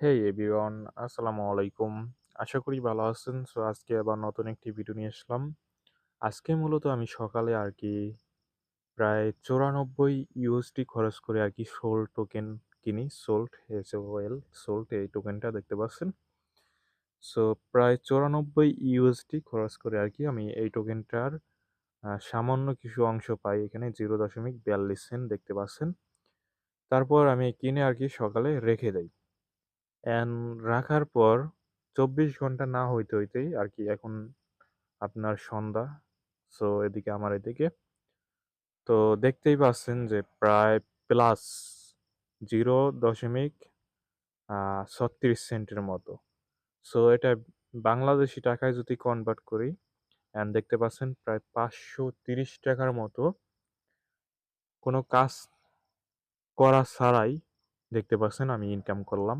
হেই everyone, আসসালামু আলাইকুম। আশা করি ভালো আছেন। সো আজকে আবার নতুন একটি ভিডিও নিয়ে আসলাম। আজকে মূলত আমি সকালে আর কি প্রায় ৯৪ ইউএসডি খরচ করে আর কি সোল টোকেন কিনি। সোল্ট এস-ও-এল সোল্ট এই টোকেনটা দেখতে পাচ্ছেন। সো প্রায় ৯৪ ইউএসডি খরচ করে আর কি আমি এই টোকেনটার সামান্য কিছু অংশ পাই এখানে ০.৪২ সেন্ট দেখতে পাচ্ছেন। তারপর আমি কিনে আর কি সকালে রেখে দেই। অ্যান্ড রাখার পর ২৪ ঘণ্টা না হইতে, হইতেই আর কি এখন আপনার সন্ধ্যা। সো এদিকে আমার এদিকে। তো দেখতেই পাচ্ছেন যে প্রায় প্লাস জিরো দশমিক ছত্রিশ সেন্টের মতো। সো এটা বাংলাদেশি টাকায় যদি কনভার্ট করি অ্যান্ড দেখতে পাচ্ছেন প্রায় পাঁচশো তিরিশ টাকার মতো কোনো কাজ করা ছাড়াই দেখতে পাচ্ছেন আমি ইনকাম করলাম।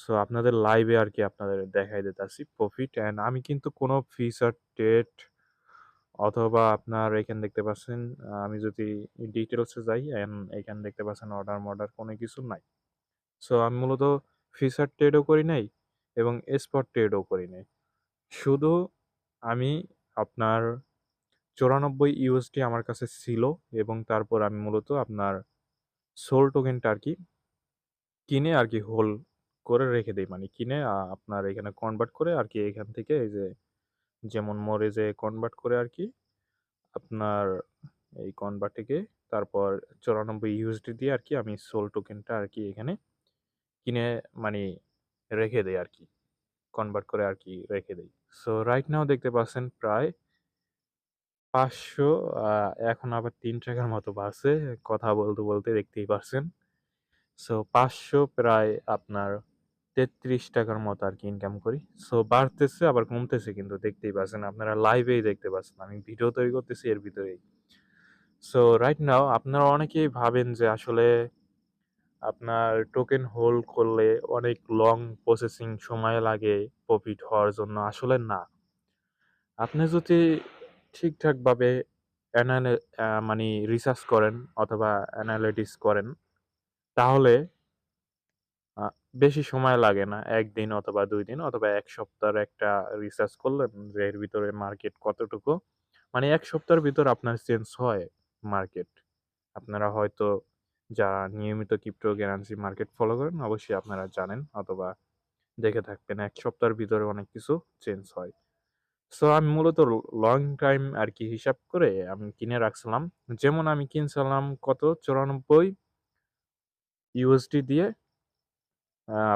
সো আপনাদের লাইভে আর কি আপনাদের দেখাই দিতেছি প্রফিট অ্যান্ড আমি কিন্তু কোনো ফিচার ট্রেড অথবা আপনার এখানে দেখতে পাচ্ছেন আমি যদি ডিটেলসে যাই অ্যান্ড এখানে দেখতে পাচ্ছেন অর্ডার-মর্ডার কোনো কিছু নাই। সো আমি মূলত ফিচার ট্রেডও করি নাই এবং স্পট ট্রেডও করি নাই। শুধু আমি আপনার ৯৪ ইউএসডি আমার কাছে ছিল এবং তারপর আমি মূলত আপনার সোল টোকেনটা আর কি কিনে আর কি হোল্ড করে রেখে দেই। মানে কিনে আপনার এখানে কনভার্ট করে আর কি এখান থেকে এই যে যেমন মরেজে কনভার্ট করে আর কি আপনার এই কনভার্ট থেকে তারপর ৯৪ ইউএসডি দিয়ে আর কি আমি সোল টোকেনটা আর কি এখানে কিনে মানে রেখে দেই আরকি। কনভার্ট করে আর কি রেখে দেই। সো রাইট নাও দেখতে পাচ্ছেন প্রায় পাঁচশো এখন আবার ৳৩ র মতো বাড়ছে। কথা বলতে, বলতে দেখতেই পারছেন। সো ৫০০ প্রায় আপনার ৳৩৩ টাকার মতো আর কি ইনকাম করি। সো বাড়তেছে, আবার কমতেছে কিন্তু দেখতেই পাচ্ছেন। আপনারা লাইভেই দেখতে পাচ্ছেন। আমি ভিডিও তৈরি করতেছি, এর ভিতরেই। সো রাইট নাও আপনারা অনেকেই ভাবেন যে আসলে আপনার টোকেন হোল্ড করলে অনেক লং প্রসেসিং সময় লাগে প্রফিট হওয়ার জন্য। আসলে না। আপনি যদি ঠিকঠাকভাবে অ্যানানে আ মানি রিসার্চ করেন অথবা অ্যানালিটিস করেন, তাহলে বেশি সময় লাগে না। ১ দিন অথবা দুই দিন অথবা এক সপ্তাহের একটা রিসার্চ করলেন যে এর ভিতরে মার্কেট কতটুকু। মানে এক সপ্তাহের ভিতর আপনার চেঞ্জ হয় মার্কেট। আপনারা হয়তো যারা নিয়মিত ক্রিপ্টোকারেন্সি মার্কেট ফলো করেন অবশ্যই আপনারা জানেন অথবা দেখে থাকবেন এক সপ্তাহের ভিতরে অনেক কিছু চেঞ্জ হয়। সো আমি মূলত লং টাইম আর কি হিসাব করে আমি কিনে রাখছিলাম। যেমন আমি কিনছিলাম কত ৯৪ ইউএসডি দিয়ে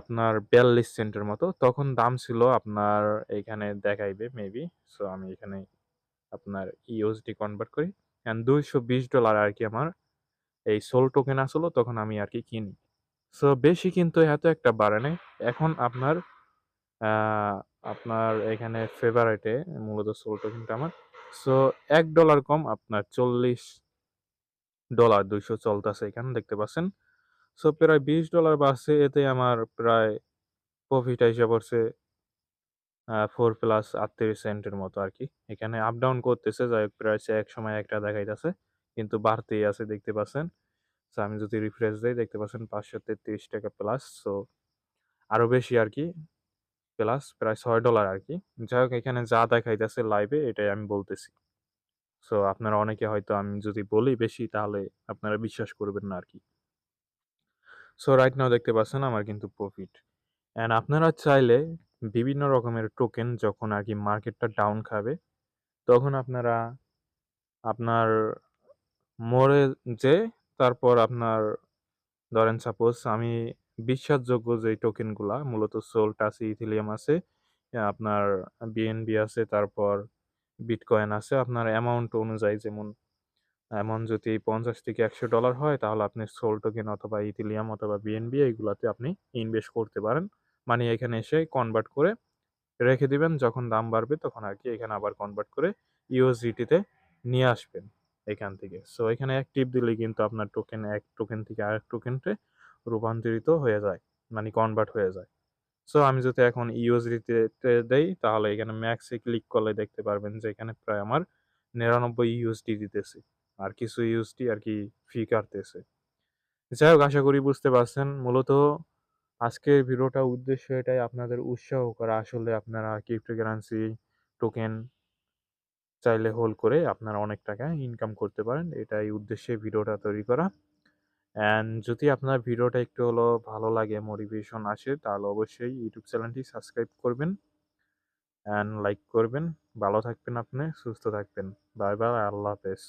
আপনার ৪২ সেন্টের মতো। তখন দাম ছিল আপনার এখানে দেখাইবে মেবি। সো আমি এখানে আপনার ইউএসডি কনভার্ট করি। অ্যান্ড দুইশো বিশ ডলার আর কি আমার এই সোল টোকেন আসলো, তখন আমি আর কি কিনি। সো বেশি কিন্তু এত একটা বাড়ে নাই। এখন আপনার আপনার এখানে ফেভারেটে মূলত সোল টোকেনটা আমার। সো এক ডলার কম, আপনার $৪০ ২০০ চলতেছে এখানে, দেখতে পাচ্ছেন। সো প্রায় $২০ বাড়ছে, এতে আমার প্রায় প্রফিট আইসা পড়ছে 4 প্লাস ৩৮ সেন্টের মতো আর কি এখানে আপ ডাউন করতেছে, যাই প্রায় একসময় একটা দেখাইতেছে। কিন্তু বাড়তেই আছে, দেখতে পাচ্ছেন। সো আমি যদি রিফ্রেশ দেই, দেখতে পাচ্ছেন ৳৫৩৩ প্লাস। সো আরও বেশি আর কি প্লাস প্রায় ছয় ডলার আর কি যাই হোক, এখানে যা দেখাইতেছে লাইভে এটাই আমি বলতেছি। সো আপনারা অনেকে হয়তো আমি যদি বলি বেশি, তাহলে আপনারা বিশ্বাস করবেন না আরকি। সো রাইট নাও দেখতে পাচ্ছেন আমার কিন্তু প্রফিট। অ্যান্ড আপনারা চাইলে বিভিন্ন রকমের টোকেন যখন আর কি মার্কেটটা ডাউন খাবে তখন আপনারা আপনার মরে যে তারপর আপনার ধরেন সাপোজ আমি বিশ্বাসযোগ্য যেই টোকেনগুলা মূলত সোল্ট আছে, ইথিলিয়াম আছে, আপনার বিএনবি আছে, তারপর বিটকয়েন আছে। আপনার অ্যামাউন্ট অনুযায়ী যেমন অ্যামাউন্ট যদি $৫০-১০০ হয়, তাহলে আপনি সোল টোকেন অথবা ইথিলিয়াম অথবা বিএনবি এগুলাতে আপনি ইনভেস্ট করতে পারেন। মানে এখানে এসে কনভার্ট করে রেখে দিবেন। যখন দাম বাড়বে তখন আর কি এখানে আবার কনভার্ট করে ইউএসডিটিতে নিয়ে আসবেন এখান থেকে। সো এখানে এক টিপ দিলেই কিন্তু আপনার টোকেন এক টোকেন থেকে আরেক টোকেনতে রূপান্তরিত হয়ে যায়। মানে কনভার্ট হয়ে যায়। সো আমি যদি এখন ইউএসডিতে দেই, তাহলে এখানে ম্যাক্সে ক্লিক করলে দেখতে পারবেন যে এখানে প্রায় আমার ৯৯ ইউএসডি দিতেছে। আর কিছু ইউজটি আর কি ফি কাটতেছে। যাই হোক আশা করি বুঝতে পারছেন। মূলত আজকের ভিডিওটা উদ্দেশ্য এটাই, আপনাদের উৎসাহ করা। আসলে আপনারা ক্রিপ্টোকারেন্সি টোকেন চাইলে হোল্ড করে আপনারা অনেক টাকা ইনকাম করতে পারেন। এটাই উদ্দেশ্যে ভিডিওটা তৈরি করা। অ্যান্ড যদি আপনার ভিডিওটা একটু হলো ভালো লাগে মোটিভেশন আসে, তাহলে অবশ্যই ইউটিউব চ্যানেলটি সাবস্ক্রাইব করবেন অ্যান্ড লাইক করবেন। ভালো থাকবেন আপনি, সুস্থ থাকবেন। বাই বাই আল্লাহ হাফেজ।